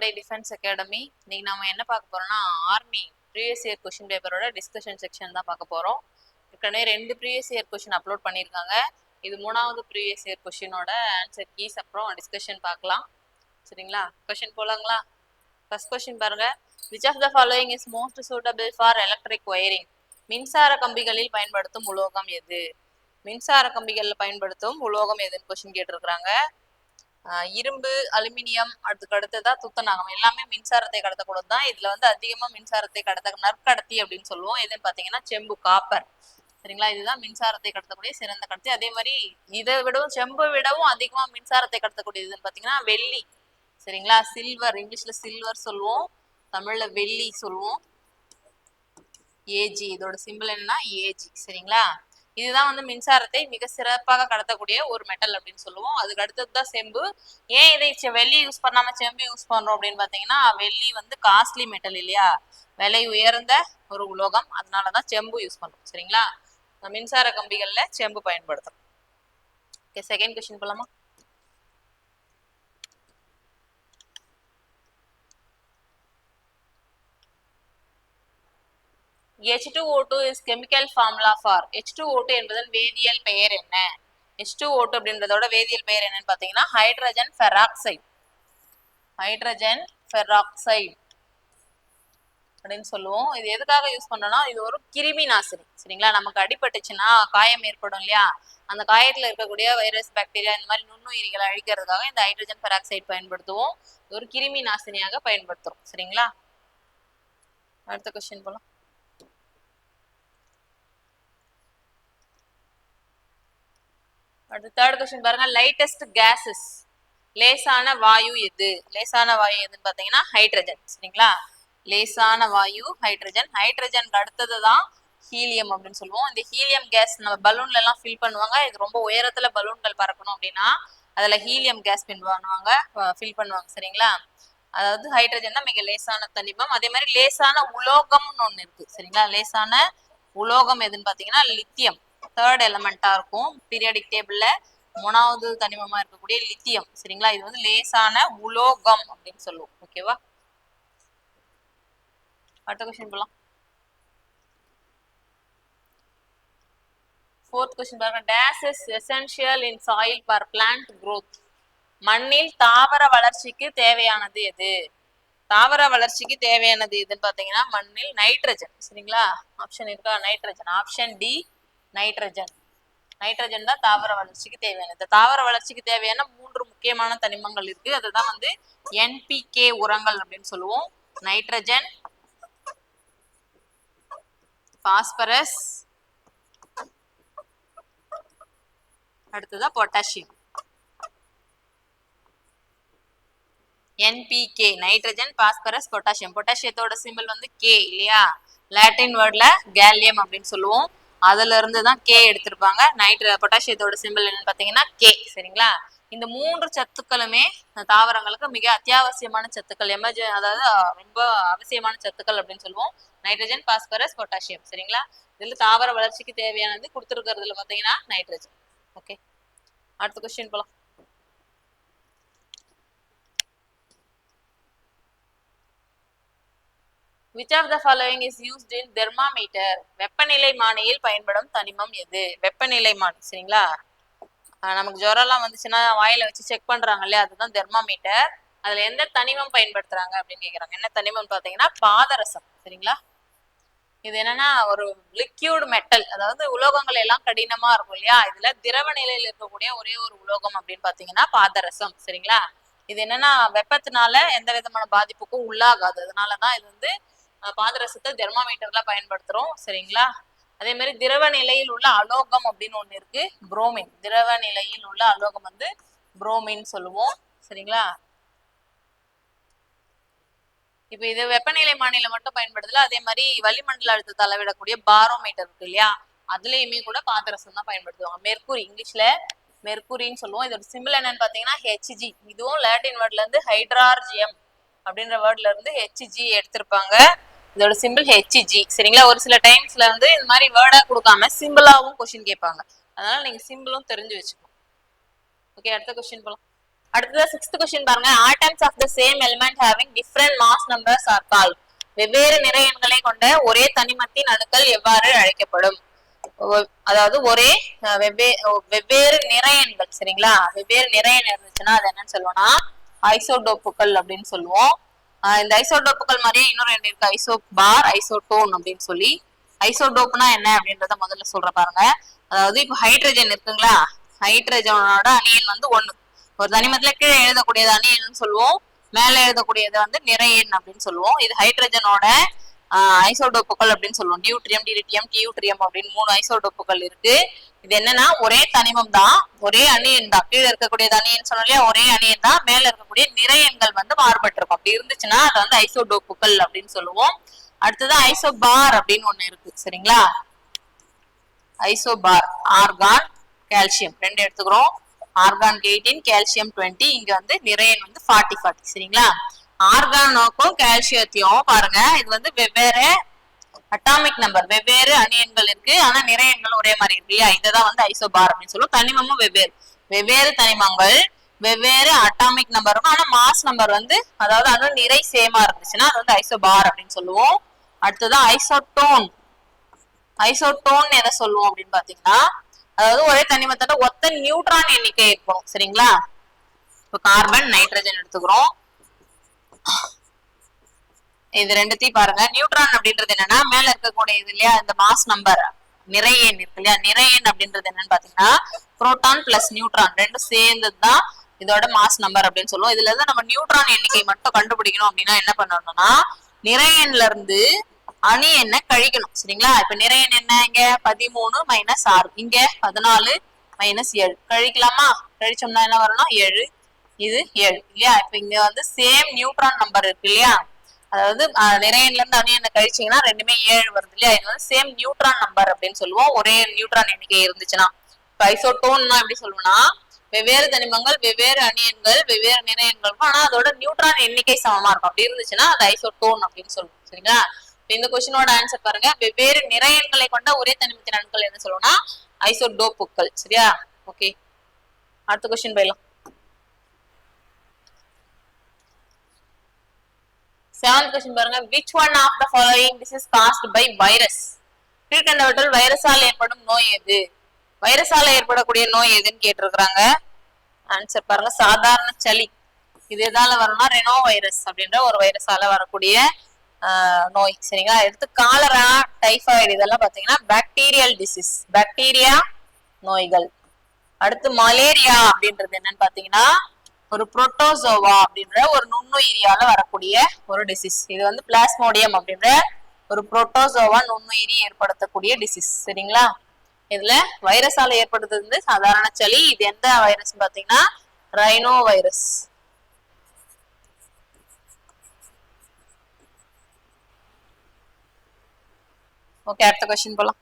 Welcome defence academy இன்னைக்கு நாம என்ன பார்க்க போறோம்னா ஆர்மி ப்ரீவியஸ் இயர் கொஷின் பேப்பரோட டிஸ்கஷன் செக்ஷன் தான் பார்க்க போறோம். ஏற்கனவே ரெண்டு ப்ரீவியஸ் இயர் கொஷின் அப்லோட் பண்ணியிருக்காங்க. இது மூணாவது ப்ரீவியஸ் இயர் கொஷினோட ஆன்சர் கீஸ் அப்புறம் டிஸ்கஷன் பார்க்கலாம். சரிங்களா? கொஷின் போலாங்களா ஃபர்ஸ்ட் கொஷின் பாருங்க. Which of the following is most suitable for electric wiring மின்சார கம்பிகளில் பயன்படுத்தும் உலோகம் எது? மின்சார கம்பிகளில் பயன்படுத்தும் உலோகம் எதுன்னு கொஷின் கேட்டிருக்கிறாங்க. இரும்பு அலுமினியம் அதுக்கு அடுத்ததா துத்தநாகம். எல்லாமே மின்சாரத்தை கடத்தக்கூடாது தான் இதுல வந்து அதிகமா மின்சாரத்தை கடத்த நற்கடத்தி அப்படின்னு சொல்லுவோம். எதுன்னு பாத்தீங்கன்னா செம்பு காப்பர். சரிங்களா? இதுதான் மின்சாரத்தை கடத்தக்கூடிய சிறந்த கடத்தி. அதே மாதிரி இதை விடவும் செம்பை விடவும் அதிகமா மின்சாரத்தை கடத்தக்கூடியதுன்னு பாத்தீங்கன்னா வெள்ளி. சரிங்களா? சில்வர் இங்கிலீஷ்ல சில்வர் சொல்லுவோம். தமிழ்ல வெள்ளி சொல்லுவோம். ஏஜி இதோட சிம்பிள் என்னன்னா ஏஜி சரிங்களா? இதுதான் வந்து மின்சாரத்தை மிக சிறப்பாக கடத்தக்கூடிய ஒரு மெட்டல் அப்படின்னு சொல்லுவோம். அதுக்கு அடுத்தது தான் செம்பு. ஏன் இதை செ- வெள்ளி யூஸ் பண்ணாம செம்பு யூஸ் பண்றோம் அப்படின்னு பாத்தீங்கன்னா வெள்ளி வந்து காஸ்ட்லி மெட்டல் இல்லையா? விலை உயர்ந்த ஒரு உலோகம். அதனாலதான் செம்பு யூஸ் பண்றோம். சரிங்களா? மின்சார கம்பிகள்ல செம்பு பயன்படுத்துறோம். ஓகே செகண்ட் கொஸ்டின் போலாமா? H2O2 is chemical formula for H2O2 என்பதன் வேதியியல் பெயர் என்ன? H2O2 அப்படின்றதோட வேதியியல் பெயர் என்னன்னு பார்த்தீங்கன்னா ஹைட்ரஜன் ஃபெராக்சைடு ஹைட்ரஜன் ஃபெராக்சைடு அப்படின்னு சொல்லுவோம். இது எதுக்காக யூஸ் பண்றோம்னா இது ஒரு கிருமி நாசினி. சரிங்களா? நமக்கு அடிபட்டுச்சுன்னா காயம் ஏற்படும் இல்லையா? அந்த காயத்துல இருக்கக்கூடிய வைரஸ் பாக்டீரியா இந்த மாதிரி நுண்ணுயிரிகளை அழிக்கிறதுக்காக இந்த ஹைட்ரஜன் பெராக்சைடு பயன்படுத்துவோம். ஒரு கிருமி நாசினியாக பயன்படுத்துறோம். சரிங்களா? அடுத்த கொஸ்டின் போலாம். அடுத்து தேர்ட் கொஸ்டின் பாருங்க. லைட்டஸ்ட் கேஸஸ் லேசான வாயு எது? லேசான வாயு எதுன்னு பார்த்தீங்கன்னா ஹைட்ரஜன் சரிங்களா? லேசான வாயு ஹைட்ரஜன் ஹைட்ரஜன் அடுத்தது தான் ஹீலியம் அப்படின்னு சொல்லுவோம். இந்த ஹீலியம் கேஸ் நம்ம பலூன்ல எல்லாம் ஃபில் பண்ணுவாங்க. இது ரொம்ப உயரத்துல பலூன்கள் பறக்கணும் அப்படின்னா அதுல ஹீலியம் கேஸ் பின் பண்ணுவாங்க. ஃபில் பண்ணுவாங்க. சரிங்களா? அதாவது ஹைட்ரஜன் தான் மிக லேசான தனிமம். அதே மாதிரி லேசான உலோகம்னு ஒண்ணு இருக்கு. சரிங்களா? லேசான உலோகம் எதுன்னு பாத்தீங்கன்னா லித்தியம் தேர்ட் எலமெண்டா இருக்கும். பீரியாடிக் டேபிள்ல மூணாவது தனிமமா இருக்கக்கூடிய லித்தியம் சரிங்களா? இது வந்து லேசான உலோகம் அப்படின்னு சொல்லுவோம். ஓகேவா அடுத்த கொஸ்டின் போலாம். ஃபோர்த் கொஸ்டின் பாருங்க. Days is essential in soil for plant growth மண்ணில் தாவர வளர்ச்சிக்கு தேவையானது எது? தாவர வளர்ச்சிக்கு தேவையானது எதுன்னு பாத்தீங்கன்னா மண்ணில் நைட்ரஜன் சரிங்களா? ஆப்ஷன் இருக்கா? Nitrogen option D nitrogen. Nitrogen தான் தாவர வளர்ச்சிக்கு தேவையான. இந்த தாவர வளர்ச்சிக்கு தேவையான மூன்று முக்கியமான தனிமங்கள் இருக்கு. அதுதான் வந்து என்பிகே உரங்கள் அப்படின்னு சொல்லுவோம். நைட்ரஜன் பாஸ்பரஸ் அடுத்ததா potassium. N P K nitrogen phosphorus potassium. பொட்டாசியத்தோட symbol வந்து கே இல்லையா? லாட்டின் வேர்ட்ல கேலியம் அப்படின்னு சொல்லுவோம். அதுல இருந்து தான் கே எடுத்திருப்பாங்க. நைட்ர பொட்டாசியத்தோட சிம்பிள் என்னன்னு பாத்தீங்கன்னா கே சரிங்களா? இந்த மூன்று சத்துக்களுமே தாவரங்களுக்கு மிக அத்தியாவசியமான சத்துக்கள் எமர்ஜெ அதாவது ரொம்ப அவசியமான சத்துக்கள் அப்படின்னு சொல்லுவோம். நைட்ரஜன் பாஸ்பரஸ் பொட்டாசியம் சரிங்களா? இதுல தாவர வளர்ச்சிக்கு தேவையானது கொடுத்துருக்கிறதுல பாத்தீங்கன்னா நைட்ரஜன் ஓகே அடுத்த கொஸ்டின் போலாம். Which of the following is used in thermometer வெப்பநிலை மானியில் பயன்படும் தனிமம் எது? வெப்பநிலை மானி சரிங்களா? நமக்கு ஜுரம்லாம் வந்துச்சுன்னா வாயில வச்சு செக் பண்றாங்க இல்லையா? அதுதான் தெர்மாமீட்டர் அதுல எந்த தனிமம் பயன்படுத்துறாங்க அப்படின்னு கேக்குறாங்க. என்ன தனிமம் பாத்தீங்கன்னா பாதரசம் சரிங்களா? இது என்னன்னா ஒரு லிக்யூட் மெட்டல் அதாவது உலோகங்கள் எல்லாம் கடினமா இருக்கும் இல்லையா? இதுல திரவ நிலையில இருக்கக்கூடிய ஒரே ஒரு உலோகம் அப்படின்னு பாத்தீங்கன்னா பாதரசம் சரிங்களா? இது என்னன்னா வெப்பத்தினால எந்த விதமான பாதிப்புக்கும் உள்ளாகாது. அதனாலதான் இது வந்து பாதரசத்தை தெர்மாமீட்டர்ல பயன்படுத்துறோம். சரிங்களா? அதே மாதிரி திரவ நிலையில் உள்ள அலோகம் அப்படின்னு ஒண்ணு இருக்கு. புரோமின் திரவ நிலையில் உள்ள அலோகம் வந்து புரோமின் சொல்லுவோம். சரிங்களா? இப்ப இது வெப்பநிலை மாநில மட்டும் பயன்படுத்தல அதே மாதிரி வளிமண்டல அழுத்தத்தை அளவிடக்கூடிய பாரோமீட்டர் இருக்கு இல்லையா? அதுலயுமே கூட பாதரசம் தான் பயன்படுத்துவாங்க. மெர்க்குரி இங்கிலீஷ்ல மெர்குரின்னு சொல்லுவோம். இதோட சிம்பிள் என்னன்னு பாத்தீங்கன்னா ஹெச்ஜி இதுவும் லாட்டின் வேர்ட்ல இருந்து ஹைட்ரார்ஜியம் அப்படின்ற வேர்ட்ல இருந்து ஹெச்ஜி எடுத்திருப்பாங்க. இதோட சிம்பிள் ஹெச்ஜி சரிங்களா? ஒரு சில டைம்ஸ்ல வந்து இந்த மாதிரி வேர்டா கொடுக்காம சிம்பிளாவும் கொஸ்டின் கேட்பாங்க. அதனால நீங்க சிம்பிளும் தெரிஞ்சு வச்சுக்கணும் ஓகே அடுத்த கொஸ்டின் போலாம். அடுத்தது சிக்ஸ்த் கொஸ்டின் பாருங்க. Atoms of the same element having different mass numbers are called வெவ்வேறு நிறை எண்களை கொண்ட ஒரே தனிமத்தின் அணுக்கள் எவ்வாறு அழைக்கப்படும்? அதாவது ஒரே வெவ்வே- வெவ்வேறு நிறை எண்கள் சரிங்களா? வெவ்வேறு நிறை எண் இருந்துச்சுன்னா அது என்னன்னு சொல்லுவோம்னா ஐசோடோப்புகள் அப்படின்னு சொல்லுவோம். இந்த ஐசோடோப்புகள் மாதிரியே இன்னொரு ரெண்டு இருக்கு. ஐசோ பார் ஐசோடோன் அப்படின்னு சொல்லி. ஐசோடோப்னா என்ன அப்படின்றத முதல்ல சொல்ற பாருங்க. அதாவது இப்போ ஹைட்ரஜன் இருக்குங்களா? ஹைட்ரஜனோட அணியன் வந்து ஒண்ணு. ஒரு தனிமத்துல கீழே எழுதக்கூடியது அணியன் சொல்லுவோம். மேல எழுதக்கூடியது வந்து நிறையன் அப்படின்னு சொல்லுவோம். இது ஹைட்ரஜனோட ஐசோடோப்புகள் அப்படின்னு சொல்லுவோம். டியூட்ரியம் டிலிட்டியம் டியூட்ரியம் அப்படின்னு மூணு ஐசோடோப்புகள் இருக்கு. இது என்னன்னா ஒரே தனிமம் தான் ஒரே அணியன் தான். கீழே இருக்கக்கூடிய அணியன் சொன்னாலே ஒரே அணியன் தான். மேல இருக்கக்கூடிய நிறையன்கள் வந்து மாறுபட்டு இருக்கும் அப்படி இருந்துச்சுன்னா அது வந்து ஐசோடோப்புகள் அப்படின்னு சொல்லுவோம். அடுத்தது ஐசோபார் அப்படின்னு ஒண்ணு இருக்கு. சரிங்களா? ஐசோபார் ஆர்கான் கால்சியம் ரெண்டு எடுத்துக்கிறோம். ஆர்கான் எயிட்டீன் கால்சியம் டுவெண்ட்டி இங்க வந்து நிறையன் வந்து ஃபார்ட்டி ஃபார்ட்டி சரிங்களா? ஆர்கானோக்கும் கால்சியத்தையும் பாருங்க. இது வந்து வெவ்வேறு அட்டாமிக் நம்பர் வெவ்வேறு அணியன்கள் இருக்கு. ஆனா நிறையன்கள் ஒரே மாதிரி இருக்கு இல்லையா? இதுதான் வந்து ஐசோபார் அப்படின்னு சொல்லுவோம். தனிமமும் வெவ்வேறு. வெவ்வேறு தனிமங்கள் வெவ்வேறு அட்டாமிக் நம்பர் இருக்கும். ஆனா மாஸ் நம்பர் வந்து அதாவது அணு நிறை சேமா இருந்துச்சுன்னா அது வந்து ஐசோபார் அப்படின்னு சொல்லுவோம். அடுத்தது ஐசோட்டோன் ஐசோட்டோன் எதை சொல்லுவோம் அப்படின்னு பாத்தீங்கன்னா அதாவது ஒரே தனிமத்தோட ஒத்த நியூட்ரான் எண்ணிக்கை இருக்கும் சரிங்களா? இப்போ கார்பன் நைட்ரஜன் எடுத்துக்கிறோம். இது ரெண்டுத்தையும் பாருங்க. நியூட்ரான் அப்படின்றது என்னன்னா மேல இருக்கக்கூடிய இது இல்லையா இந்த மாஸ் நம்பர் நிறையன் இருக்கு இல்லையா நிறையன் அப்படின்றது என்னன்னு பாத்தீங்கன்னா புரோட்டான் பிளஸ் நியூட்ரான் ரெண்டும் சேர்ந்தது தான் இதோட மாஸ் நம்பர் அப்படின்னு சொல்லுவோம். இதுல இருந்து நம்ம நியூட்ரான் எண்ணிக்கை மட்டும் கண்டுபிடிக்கணும் அப்படின்னா என்ன பண்ணணும்னா நிறையன்ல இருந்து அணி என்ன கழிக்கணும். சரிங்களா? இப்ப நிறையன் என்ன இங்க? பதிமூணு மைனஸ் ஆறு. இங்க பதினாலு மைனஸ் ஏழு. கழிக்கலாமா? கழிச்சோம்னா என்ன வரணும்? ஏழு. இது ஏழு இல்லையா? இப்ப இங்க வந்து சேம் நியூட்ரான் நம்பர் இருக்கு இல்லையா? அதாவது நிறையன்ல இருந்து அணியனை கழிச்சீங்கன்னா ரெண்டுமே ஏழு வருது இல்லையா? இது வந்து சேம் நியூட்ரான் நம்பர் அப்படின்னு சொல்லுவோம். ஒரே நியூட்ரான் எண்ணிக்கை இருந்துச்சுன்னா. இப்ப ஐசோட்டோன்னா எப்படி சொல்லுவோம்னா வெவ்வேறு தனிமங்கள் வெவ்வேறு அணியன்கள் வெவ்வேறு நிறையன்கள் ஆனா அதோட நியூட்ரான் எண்ணிக்கை சமமா இருக்கும். அப்படி இருந்துச்சுன்னா அது ஐசோட்டோன் அப்படின்னு சொல்லுவோம். சரிங்களா? இந்த கொஸ்டினோட ஆன்சர் பாருங்க. வெவ்வேறு நிறையன்களை கொண்ட ஒரே தனிமத்தின் அணுக்கள் என்ன சொல்லுவோம்னா ஐசோடோப்புக்கள் சரியா? ஓகே அடுத்த கொஸ்டின் போயிடலாம். செவன்த் கொஸ்டின் பாருங்க. Which one of the following this is caused by virus கீழ்கண்டவற்றில் வைரஸால் ஏற்படும் நோய் எது? வைரஸால ஏற்படக்கூடிய நோய் எதுன்னு கேட்டிருக்கிறாங்க. ஆன்சர் பாருங்க. சாதாரண சளி. இது எதால வரும்னா ரெனோ வைரஸ் அப்படின்ற ஒரு வைரஸால வரக்கூடிய நோய். சரிங்களா? எடுத்து காலரா டைஃபாய்டு இதெல்லாம் பாத்தீங்கன்னா பாக்டீரியல் டிசீஸ் பாக்டீரியா நோய்கள். அடுத்து மலேரியா அப்படின்றது என்னன்னு பாத்தீங்கன்னா ஒரு புரோட்டோசோவா அப்படின்ற ஒரு நுண்ணுயிரியால வரக்கூடிய ஒரு டிசீஸ் இது வந்து பிளாஸ்மோடியம் அப்படின்ற ஒரு புரோட்டோசோவா நுண்ணுயிரி ஏற்படுத்தக்கூடிய டிசீஸ் சரிங்களா? இதுல வைரஸால ஏற்படுத்துறது வந்து சாதாரண சளி. இது எந்த வைரஸ் பாத்தீங்கன்னா ரைனோ வைரஸ் ஓகே அடுத்த கொஸ்டின் போலாம்.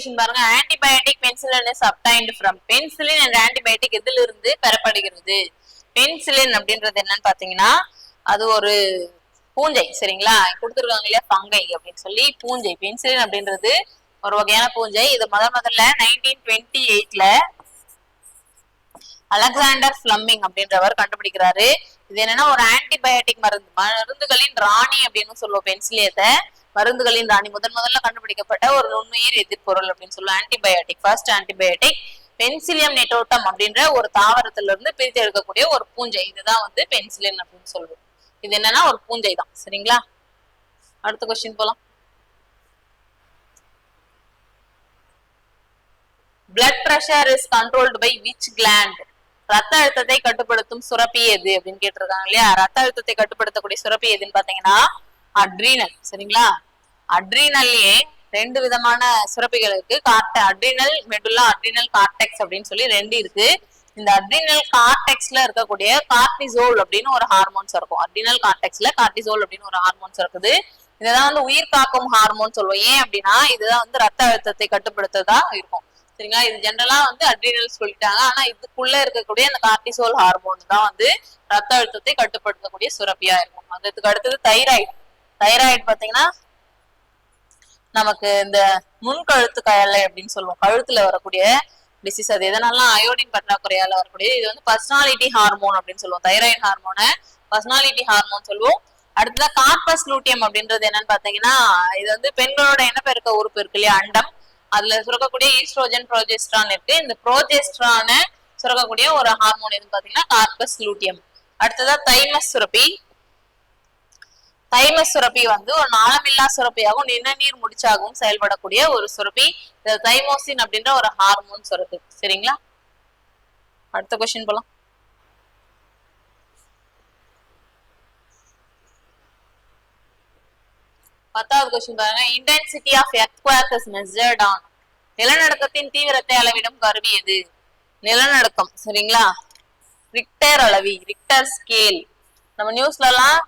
எயித் பாருங்க. Antibiotic penicillin is obtained from penicillin and antibiotic எதிலிருந்து இருந்து பெறப்படுகிறது? பென்சிலின் அப்படின்றது என்னன்னு பாத்தீங்கன்னா அது ஒரு பூஞ்சை சரிங்களா? கொடுத்துருக்காங்க இல்லையா? பங்கை அப்படின்னு சொல்லி பூஞ்சை. பென்சிலின் அப்படின்றது ஒரு வகையான பூஞ்சை. இது முதல் முதல்ல நைன்டீன் டுவெண்ட்டி எயிட்ல அலெக்சாண்டர் ஃபிளம்மிங் அப்படின்றவர் கண்டுபிடிக்கிறாரு. இது என்னன்னா ஒரு ஆன்டிபயோட்டிக் மருந்து மருந்துகளின் ராணி அப்படின்னு சொல்லுவோம் பென்சிலியத்தை மருந்துகளின் ராணி முதன் முதல்ல கண்டுபிடிக்கப்பட்ட ஒரு நுண்ணுயிர் எதிர்பொருள் அப்படின்னு சொல்லுவோம். Antibiotic first antibiotic penicillium notatum அப்படின்ற ஒரு தாவரத்துல இருந்து பிரித்து எடுக்கக்கூடிய ஒரு பூஞ்சை. இதுதான் வந்து பென்சிலின் அப்படின்னு சொல்லுவோம். இது என்னன்னா ஒரு பூஞ்சை தான். சரிங்களா? அடுத்த கொஸ்டின் போலாம். Blood pressure is controlled by which gland ரத்த அழுத்தத்தை கட்டுப்படுத்தும் சுரப்பி எது அப்படின்னு கேட்டிருக்காங்க இல்லையா? ரத்த அழுத்தத்தை கட்டுப்படுத்தக்கூடிய சுரப்பி எதுன்னு பாத்தீங்கன்னா அட்ரீனல் சரிங்களா? அட்ரீனல்லையே ரெண்டு விதமான சுரப்பிகள் இருக்கு. கார்ட அட்ரினல் மெடுல்லா அட்ரினல் கார்டெக்ஸ் அப்படின்னு சொல்லி ரெண்டு இருக்கு. இந்த அட்ரினல் கார்டெக்ஸ்ல இருக்கக்கூடிய கார்டிசோல் அப்படின்னு ஒரு ஹார்மோன்ஸ் இருக்கும். அட்ரினல் கார்டெக்ஸ்ல கார்டிசோல் அப்படின்னு ஒரு ஹார்மோன்ஸ் இருக்குது. இதுதான் வந்து உயிர் காக்கும் ஹார்மோன் சொல்லுவோம். ஏன் அப்படின்னா இதுதான் வந்து ரத்த அழுத்தத்தை கட்டுப்படுத்ததா இருக்கும். சரிங்களா? இது ஜென்ரலா வந்து அட்ரினல் சொல்லிட்டாங்க. ஆனா இதுக்குள்ள இருக்கக்கூடிய அந்த கார்டிசோல் ஹார்மோன் தான் வந்து ரத்த அழுத்தத்தை கட்டுப்படுத்தக்கூடிய சுரப்பியா இருக்கும். அதுக்கு அடுத்தது தைராய்டு தைராய்டு பாத்தீங்கன்னா நமக்கு இந்த முன்கழுத்து கயலை அப்படின்னு சொல்லுவோம். கழுத்துல வரக்கூடிய டிசீஸ் அது. எதனாலாம் அயோடின் பற்றாக்குறையால வரக்கூடிய இது வந்து பர்சனாலிட்டி ஹார்மோன் அப்படின்னு சொல்லுவோம். தைராய்டு ஹார்மோனை பர்சனாலிட்டி ஹார்மோன் சொல்லுவோம். அடுத்ததான் கார்பஸ் லூட்டியம் அப்படின்றது என்னன்னு பாத்தீங்கன்னா இது வந்து பெண்களோட இனப்பெருக்க உறுப்பு இருக்கு இல்லையா? அண்டம். அதுல சுரக்கக்கூடிய ஈஸ்ட்ரோஜன் ப்ரோஜெஸ்ட்ரான் இருக்கு. இந்த ப்ரோஜெஸ்ட்ரான சுரக்கக்கூடிய ஒரு ஹார்மோன் எதுன்னு பாத்தீங்கன்னா கார்பஸ் லூட்டியம் அடுத்ததா தைமஸ் சுரப்பி. தைமஸ் சுரப்பி வந்து ஒரு நாளமில்லா சுரப்பியாகவும் நிணநீர் முடிச்சாகவும் செயல்படக்கூடிய ஒரு சுரப்பி. இந்த தைமோசின் அப்படின்ற ஒரு ஹார்மோன் சுரப்பு. சரிங்களா? அடுத்த கொஸ்டின் போலாம். பத்தாவது கொஸ்டின் பாருங்க. Intensity of earthquake is measured on நிலநடுக்கத்தின் தீவிரத்தை அளவிடும் கருவி எது? நிலநடுக்கம். சரிங்களா? ரிக்டர் அளவி. ரிக்டர் ஸ்கேல் நம்ம நியூஸ்ல எல்லாம்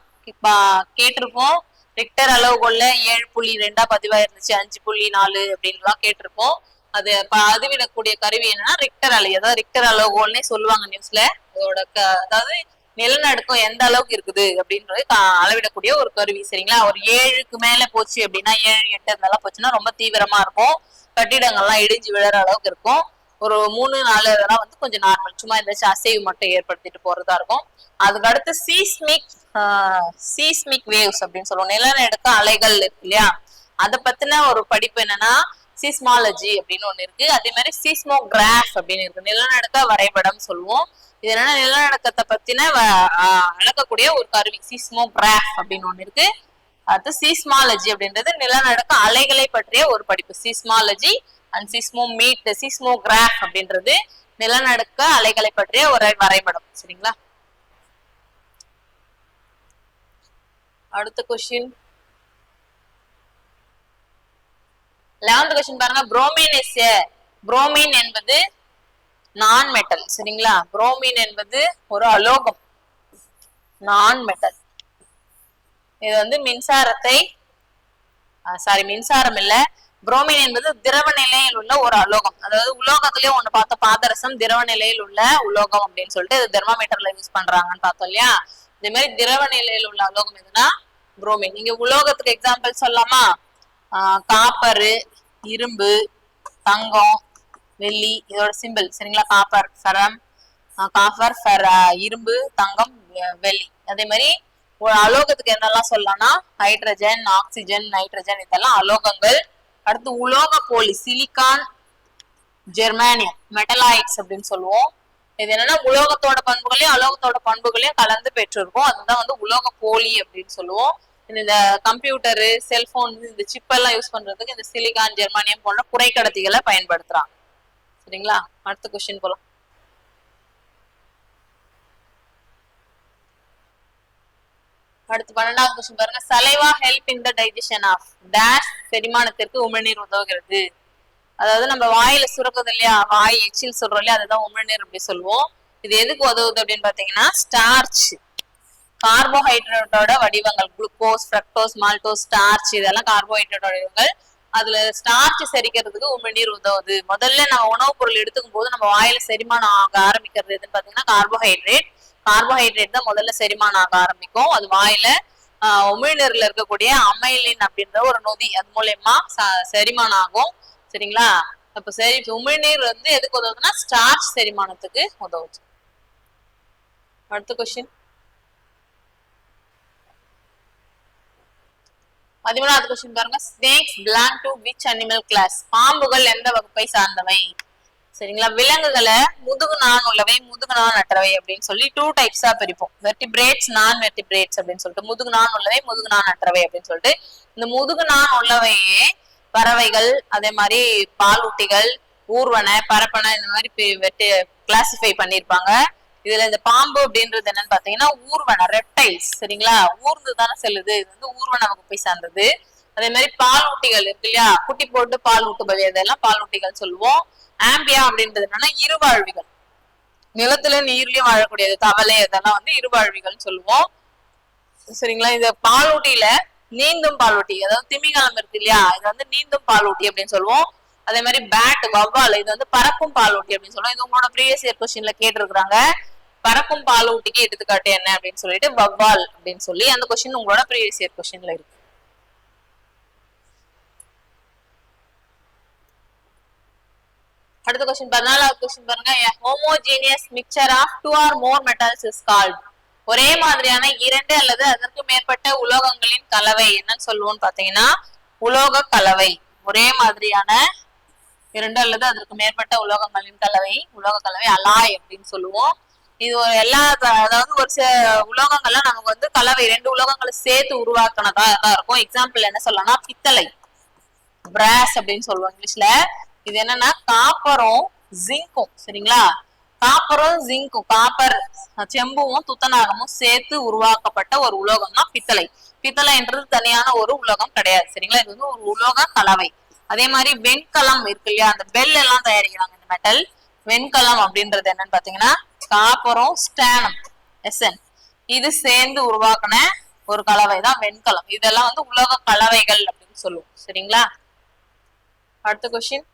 கேட்டிருப்போம். ரிக்டர் அளவுகோல்ல ஏழு புள்ளி ரெண்டா பதிவாயிருந்துச்சு. அஞ்சு புள்ளி நாலு அப்படின்லாம் கேட்டிருப்போம். அது ப- கருவி என்னன்னா ரிக்டர் அலை அதாவது ரிக்டர் அளவுகோல்னே சொல்லுவாங்க நியூஸ்ல அதோட க- அதாவது நிலநடுக்கம் எந்த அளவுக்கு இருக்குது அப்படின்றது கா- அளவிடக்கூடிய ஒரு கருவி சரிங்களா? ஒரு ஏழுக்கு மேல போச்சு அப்படின்னா ஏழு எட்டு இருந்தாலும் போச்சுன்னா ரொம்ப தீவிரமா இருக்கும். கட்டிடங்கள்லாம் இடிஞ்சு விழற அளவுக்கு இருக்கும். ஒரு மூணு நாலு இதெல்லாம் வந்து கொஞ்சம் நார்மல் சும்மா ஏதாச்சும் அசைவு மட்டும் ஏற்படுத்திட்டு போறதா இருக்கும். அதுக்கு அடுத்து சீஸ்மிக் சீஸ்மிக் வேவ்ஸ் அப்படின்னு சொல்லுவோம். நிலநடுக்க அலைகள் இருக்கு இல்லையா? அதை பத்தின ஒரு படிப்பு என்னன்னா சீஸ்மாலஜி அப்படின்னு ஒண்ணு இருக்கு. அதே மாதிரி சீஸ்மோகிராஃப் அப்படின்னு இருக்கு. நிலநடுக்க வரைபடம் சொல்லுவோம். இது என்னன்னா நிலநடுக்கத்தை பத்தின அளக்கக்கூடிய ஒரு கருவி சீஸ்மோகிராஃப் அப்படின்னு ஒண்ணு இருக்கு. அடுத்து சீஸ்மாலஜி அப்படின்றது நிலநடுக்க அலைகளை பற்றிய ஒரு படிப்பு. Seismology and seismometer seismograph அப்படின்றது நிலநடுக்க அலைகளை பற்றிய ஒரு வரைபடம். சரிங்களா? அடுத்த கொஸ்டின் லெவன்த் கொஸ்டின் பாருங்க. புரோமின் இஸ் புரோமின் என்பது நான் மெட்டல் சரிங்களா? புரோமின் என்பது ஒரு அலோகம். நான் மெட்டல் இது வந்து மின்சாரத்தை சாரி மின்சாரம் இல்ல புரோமின் என்பது திரவ நிலையில் உள்ள ஒரு அலோகம். அதாவது உலோகத்திலேயே ஒண்ணு பார்த்தோம் பாதரசம் திரவ நிலையில் உள்ள உலோகம் அப்படின்னு சொல்லிட்டு இது தெர்மாமீட்டர்ல யூஸ் பண்றாங்கன்னு பார்த்தோம் இல்லையா? இந்த மாதிரி திரவ நிலையில் உள்ள அலோகம் எதுனா புரோமின். நீங்க உலோகத்துக்கு எக்ஸாம்பிள் சொல்லலாமா? காப்பரு இரும்பு தங்கம் வெள்ளி இதோட சிம்பிள் சரிங்களா? Copper from. காப்பர் ஃபெர இரும்பு தங்கம் வெ- வெள்ளி. அதே மாதிரி ஒரு அலோகத்துக்கு என்னெல்லாம் சொல்லலாம்னா ஹைட்ரஜன் ஆக்சிஜன் நைட்ரஜன் இதெல்லாம் அலோகங்கள் அடுத்து உலோக போலி சிலிகான் ஜெர்மானியம் மெட்டலாய்ட்ஸ் அப்படின்னு சொல்லுவோம். இது என்னன்னா உலோகத்தோட பண்புகளையும் அலோகத்தோட பண்புகளையும் கலந்து பெற்றிருக்கும். அதுதான் வந்து உலோக போலி அப்படின்னு சொல்லுவோம். இந்த கம்ப்யூட்டரு செல்போன் இந்த சிப் எல்லாம் யூஸ் பண்றதுக்கு இந்த சிலிகான் ஜெர்மானியம் போன்ற குறைக்கடத்திகளை பயன்படுத்துறாங்க. சரிங்களா? அடுத்த கொஸ்டின் போலாம். அடுத்து பன்னெண்டாவது கொஸ்டின் பாருங்க. Saliva help in the digestion of dash செரிமானத்திற்கு உமிழ்நீர் உதவுகிறது. அதாவது நம்ம வாயில சுரக்குது இல்லையா? வாய் எச்சில் சொல்றோம் இல்லையா? அதுதான் உமிழ்நீர் அப்படி சொல்லுவோம். இது எதுக்கு உதவுது அப்படின்னு பாத்தீங்கன்னா ஸ்டார்ச் கார்போஹைட்ரேட்டோட வடிவங்கள் குளுக்கோஸ் ஃப்ரக்டோஸ் மால்டோஸ் ஸ்டார்ச் இதெல்லாம் கார்போஹைட்ரேட்டோட வடிவங்கள். அதுல ஸ்டார்ச் செரிக்கிறதுக்கு உமிழ்நீர் உதவுது. முதல்ல நம்ம உணவுப் பொருள் எடுத்துக்கும் போது நம்ம வாயில செரிமானம் ஆக ஆரம்பிக்கிறது எதுன்னு பாத்தீங்கன்னா கார்போஹைட்ரேட் கார்போஹைட்ரேட் தான் முதல்ல செரிமானம் ஆக ஆரம்பிக்கும். அது வாயில உமிழ்நீர்ல இருக்கக்கூடிய அமைலின் அப்படின்ற ஒரு நொதி அது மூலயமா ச- செரிமானம் ஆகும். சரிங்களா? அப்ப சரி உமிழ்நீர் வந்து எதுக்கு உதவுதுன்னா ஸ்டார்ச் செரிமானத்துக்கு உதவுது. அடுத்த கொஸ்டின் பதிமூணாவது கொஸ்டின் பாருங்க. Snakes belong to which animal class பாம்புகள் எந்த வகுப்பை சார்ந்தவை? சரிங்களா? விலங்குகளை முதுகு நான் உள்ளவை முதுகு நான் அற்றவை அப்படின்னு சொல்லி டூ டைப்ஸா பிரிப்போம். வெர்டிபிரேட்ஸ் நான் வெர்டிபிரேட்ஸ் அப்படின்னு சொல்லிட்டு முதுகு நான் உள்ளவை முதுகு நான் அற்றவை அப்படின்னு சொல்லிட்டு இந்த முதுகு நான் உள்ளவையே பறவைகள் அதே மாதிரி பாலூட்டிகள் ஊர்வன பரப்பனை இந்த மாதிரி பி- வெட்டி கிளாசிஃபை பண்ணியிருப்பாங்க. இதுல இந்த பாம்பு அப்படின்றது என்னன்னு பாத்தீங்கன்னா ஊர்வன ரெப்டைல்ஸ் சரிங்களா? ஊர்ந்து தானே செல்லுது. இது வந்து ஊர்வன வகுப்பை சார்ந்தது. அதே மாதிரி பாலூட்டிகள் இருக்கு இல்லையா? குட்டி போட்டு பால் ஊட்டுபவை அதெல்லாம் பாலூட்டிகள் சொல்லுவோம். ஆம்பியா அப்படின்றது என்னன்னா இருவாழ்விகள். நிலத்துல நீர்லயும் வாழக்கூடியது தவளை அதெல்லாம் வந்து இருவாழ்விகள் சொல்லுவோம். சரிங்களா? இந்த பாலூட்டியில நீந்தும் பாலூட்டி அதாவது திமிங்கலம் இருக்கு இல்லையா? இது வந்து நீந்தும் பாலூட்டி அப்படின்னு சொல்லுவோம். அதே மாதிரி பேட் வவ்வால் இது வந்து பறக்கும் பாலூட்டி அப்படின்னு சொல்லுவோம். இது உங்களோட ப்ரீவியஸ் இயர் கொஸ்டின்ல கேட்டிருக்கிறாங்க. பறக்கும் பாலூட்டிக்கு எடுத்துக்காட்டு என்ன அப்படின்னு சொல்லிட்டு வவ்வால் அப்படின்னு சொல்லி அந்த கொஸ்டின் உங்களோட ப்ரீவியஸ் இயர் கொஸ்டின்ல இருக்கு. அடுத்த கொஸ்டின் பதினாலாவது கொஸ்டின் பாருங்க. Homogeneous mixture of two or more metals is called ஒரே மாதிரியான இரண்டு அல்லது அதற்கு மேற்பட்ட உலோகங்களின் கலவை என்னன்னு சொல்லுவோம்னு பாத்தீங்கன்னா உலோக கலவை. ஒரே மாதிரியான இரண்டு அல்லது அதற்கு மேற்பட்ட உலோகங்களின் கலவை உலோக கலவை அலாய் அப்படின்னு சொல்லுவோம். இது ஒரு எல்லா அதாவது ஒரு சில உலோகங்கள்லாம் நமக்கு வந்து கலவை ரெண்டு உலோகங்களை சேர்த்து உருவாக்கினதா தான் இருக்கும். எக்ஸாம்பிள் என்ன சொல்லலாம்னா பித்தளை. பிராஸ் அப்படின்னு சொல்லுவோம் இங்கிலீஷ்ல. இது என்னன்னா காப்பரும் ஜிங்கும் சரிங்களா? காப்பரும் ஜிங்கும் காப்பர் செம்பும் துத்தநாகமும் சேர்த்து உருவாக்கப்பட்ட ஒரு உலோகம் தான் பித்தளை பித்தளைன்றது தனியான ஒரு உலோகம் கிடையாது சரிங்களா? இது வந்து ஒரு உலோக கலவை. அதே மாதிரி வெண்கலம் இருக்கு இல்லையா? அந்த பெல் எல்லாம் தயாரிக்கிறாங்க இந்த மெட்டல் வெண்கலம் அப்படின்றது என்னன்னு பாத்தீங்கன்னா காப்பரும் ஸ்டானம் எஸ்என். இது சேர்ந்து உருவாக்குன ஒரு கலவை தான் வெண்கலம். இதெல்லாம் வந்து உலோக கலவைகள் அப்படின்னு சொல்லுவோம் சரிங்களா? அடுத்த கொஸ்டின்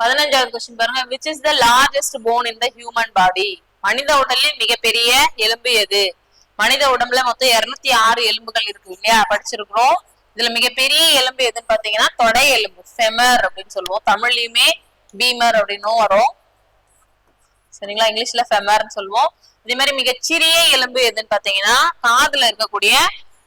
பதினஞ்சாவது கொஸ்டின் பாருங்க. Which is the largest bone in the human body மனித உடலில் மிகப்பெரிய எலும்பு எது? மனித உடம்புல மொத்தம் இருநூத்தி ஆறு எலும்புகள் இருக்கு இல்லையா? படிச்சிருக்கிறோம். இதுல மிகப்பெரிய எலும்பு எதுன்னு பாத்தீங்கன்னா தொடை எலும்பு. ஃபெமர் அப்படின்னு சொல்லுவோம். தமிழ்லயுமே பீமர் அப்படின்னும் வரும். சரிங்களா? இங்கிலீஷ்ல ஃபெமர்னு சொல்லுவோம். இதே மாதிரி மிகச்சிறிய எலும்பு எதுன்னு பாத்தீங்கன்னா காதுல இருக்கக்கூடிய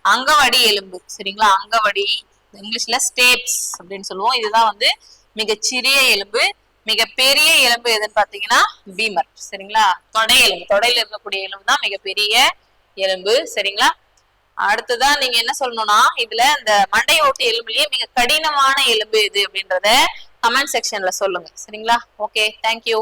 அங்கவடி எலும்பு. சரிங்களா? அங்கவடி இங்கிலீஷ்ல ஸ்டேப்ஸ் அப்படின்னு சொல்லுவோம். இதுதான் வந்து மிகச்சிறிய எலும்பு மிகப்பெரிய எலும்பு எதுன்னு பாத்தீங்கன்னா பீமர் சரிங்களா? தொடை எலும்பு. தொடையில இருக்கக்கூடிய எலும்பு தான் மிகப்பெரிய எலும்பு சரிங்களா? அடுத்ததான் நீங்க என்ன சொல்லணும்னா இதுல இந்த மண்டை ஓட்டு எலும்புலயே மிக கடினமான எலும்பு எது அப்படின்றத கமெண்ட் செக்ஷன்ல சொல்லுங்க சரிங்களா? Okay thank you